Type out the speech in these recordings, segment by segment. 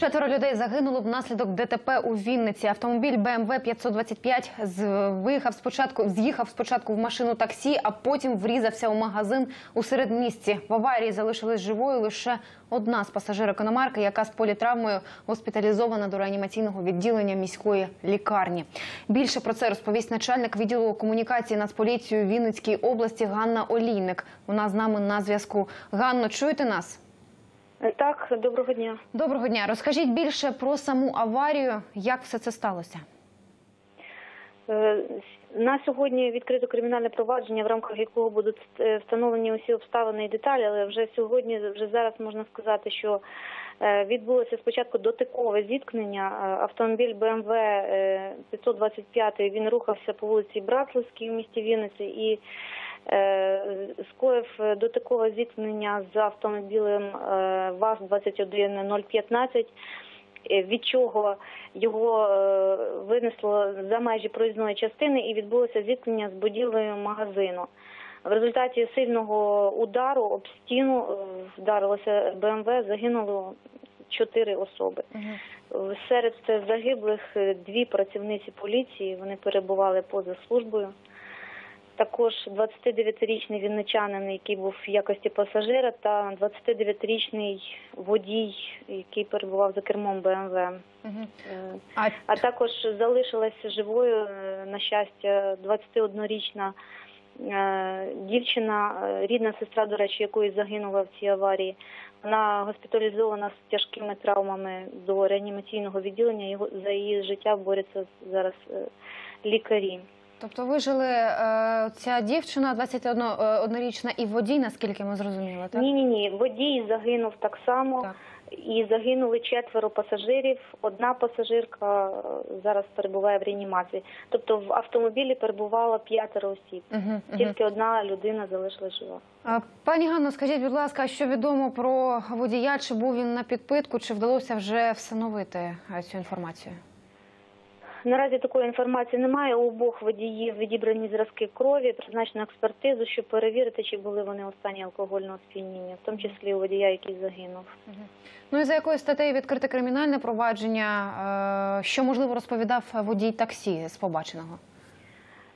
Четверо людей загинуло внаслідок ДТП у Вінниці. Автомобіль БМВ 525 з- виїхав спочатку, з'їхав спочатку в машину таксі, а потім врізався у магазин у середмісті. В аварії залишилась живою лише одна з пасажирок іномарки, яка з політравмою госпіталізована до реанімаційного відділення міської лікарні. Більше про це розповість начальник відділу комунікації Нацполіції у Вінницькій області Ганна Олійник. Вона з нами на зв'язку. Ганно, чуєте нас? Так, доброго дня. Доброго дня. Розкажіть більше про саму аварію, як все це сталося. Е, На сьогодні відкрито кримінальне провадження, в рамках якого будуть е, встановлені усі обставини і деталі, але вже сьогодні, вже зараз можна сказати, що е, відбулося спочатку дотикове зіткнення. Е, Автомобіль БМВ е, 525, він рухався по вулиці Браславській в місті Вінниці і е, скоїв дотикове зіткнення з автомобілем е, ВАЗ-21015, е, від чого його е, винесло за межі проїзної частини і відбулося зіткнення з будівлею магазину. В результаті сильного удару об стіну е, вдарилося БМВ, загинуло чотири особи. Серед загиблих е, дві працівниці поліції, вони перебували поза службою. Також 29-річний вінничанин, який був в якості пасажира, та 29-річний водій, який перебував за кермом БМВ. Е, А А також залишилася живою, е, на щастя, 21-річна е, дівчина, рідна сестра, до речі, якої загинула в цій аварії. Вона госпіталізована з тяжкими травмами до реанімаційного відділення. За її життя борються зараз лікарі. Тобто вижили е, ця дівчина 21-річна і водій, наскільки ми зрозуміли, так? Ні, ні, ні. Водій загинув так само. Так. І загинули четверо пасажирів. Одна пасажирка е, зараз перебуває в реанімації. Тобто в автомобілі перебувало п'ятеро осіб. Угу, угу. Тільки одна людина залишилась жива. Пані Ганно, скажіть, будь ласка, що відомо про водія? Чи був він на підпитку, чи вдалося вже встановити е, цю інформацію? Наразі такої інформації немає. У обох водіїв відібрані зразки крові, призначено експертизу, щоб перевірити, чи були вони у стані алкогольного сп'яніння, в тому числі у водія, який загинув. Ну і за якою статтею відкрите кримінальне провадження? Е, Що можливо розповідав водій таксі з побаченого?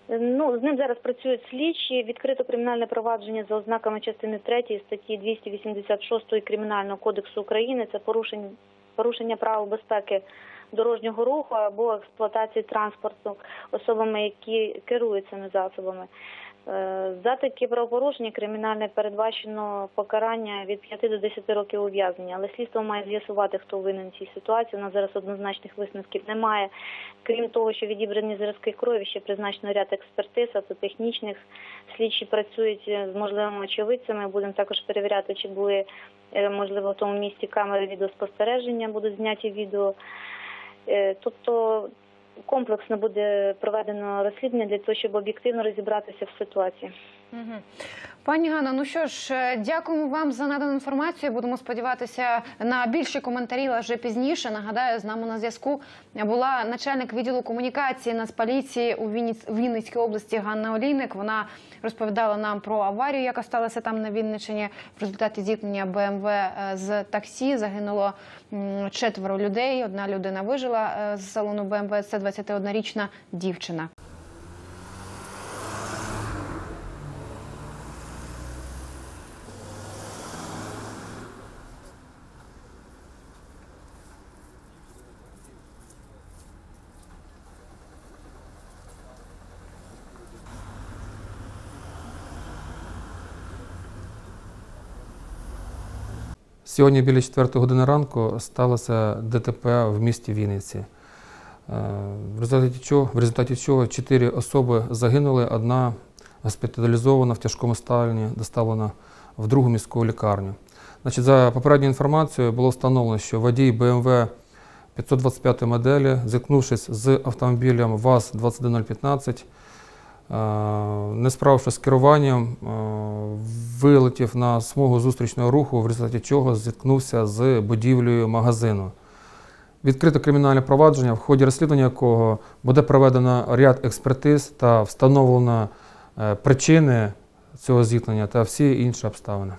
Ну, з ним зараз працюють слідчі. Відкрито кримінальне провадження за ознаками частини 3 статті 286 Кримінального кодексу України. Це порушення, порушення правил безпеки дорожнього руху або експлуатації транспорту особами, які керують цими засобами. Е, За такі правопорушення кримінальне передбачено покарання від 5 до 10 років ув'язнення, але слідство має з'ясувати, хто винен цій ситуації. У нас зараз однозначних висновків немає. Крім того, що відібрані зразки крові, ще призначено ряд експертиз, автотехнічних. Слідчі працюють з можливими очевидцями. Будемо також перевіряти, чи були е, можливо в тому місці камери відеоспостереження, будуть зняті відео. Е, Тобто комплексно буде проведено розслідування для того, щоб об'єктивно розібратися в ситуації. Пані Ганна, ну що ж, е, дякуємо вам за надану інформацію. Будемо сподіватися на більші коментарі вже пізніше. Нагадаю, з нами на зв'язку була начальник відділу комунікації Нацполіції у Вінницькій області Ганна Олійник. Вона розповідала нам про аварію, яка сталася там на Вінниччині. В результаті зіткнення БМВ е, з таксі загинуло четверо людей. Одна людина вижила е, з салону БМВ. Це 21-річна дівчина. Сьогодні біля 4 години ранку сталося ДТП в місті Вінниці. Е, В результаті чого, в результаті чого чотири особи загинули, одна госпіталізована в тяжкому стані, доставлена в другу міську лікарню. Значить, за попередньою інформацією було встановлено, що водій БМВ 525 моделі, зіткнувшись з автомобілем ВАЗ-21015, е, не справившись з керуванням, е, вилетів на смугу зустрічного руху, в результаті чого зіткнувся з будівлею магазину. Відкрите кримінальне провадження, в ході розслідування якого буде проведено ряд експертиз та встановлено е, причини цього зіткнення та всі інші обставини.